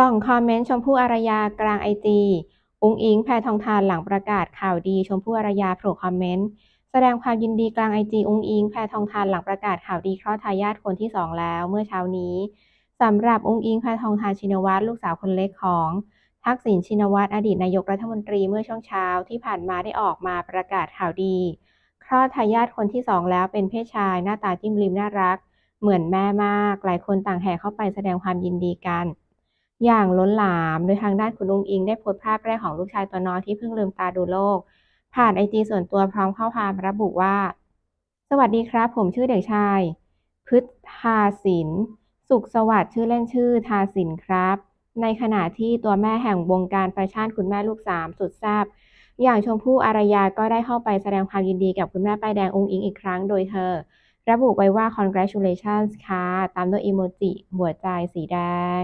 ส่องคอมเมนต์ชมพู่อารยากลางไอจีอุ้งอิงแพทองทานหลังประกาศข่าวดีชมพู่อารยาโผล่คอมเมนต์แสดงความยินดีกลางไอจีอุ้งอิงแพทองทานหลังประกาศข่าวดีคลอดทายาทคนที่สองแล้วเมื่อเช้านี้สำหรับอุ้งอิงแพทองทานชินวัตรลูกสาวคนเล็กของทักษิณชินวัตรอดีตนายกรัฐมนตรีเมื่อช่วงเช้าที่ผ่านมาได้ออกมาประกาศข่าวดีคลอดทายาทคนที่สองแล้วเป็นเพศชายหน้าตาจิ้มริมน่ารัก เหมือนแม่มาก หลายคนต่างแห่เข้าไปแสดงความยินดีกัน อย่างล้นหลาม โดยทางด้านคุณลุงอิงได้โพสต์ภาพแรกของลูกชายตัวน้อยที่เพิ่งลืมตาดูโลก ผ่านไอจีส่วนตัวพร้อมข้อความระบุว่า สวัสดีครับ ผมชื่อเด็กชายพฤทธาศิน สุขสวัสดิ์ชื่อเล่นชื่อทาสินครับ ในขณะที่ตัวแม่แห่งวงการแฟชั่นคุณแม่ลูกสามสุดแซบอย่างชมพู่อารยาก็ได้เข้าไปแสดงความยินดีกับคุณแม่ป้ายแดงองค์อิงอีกครั้งโดยเธอ ระบุไว้ว่า congratulations ค่ะ ตามด้วยอีโมจิหัวใจสีแดง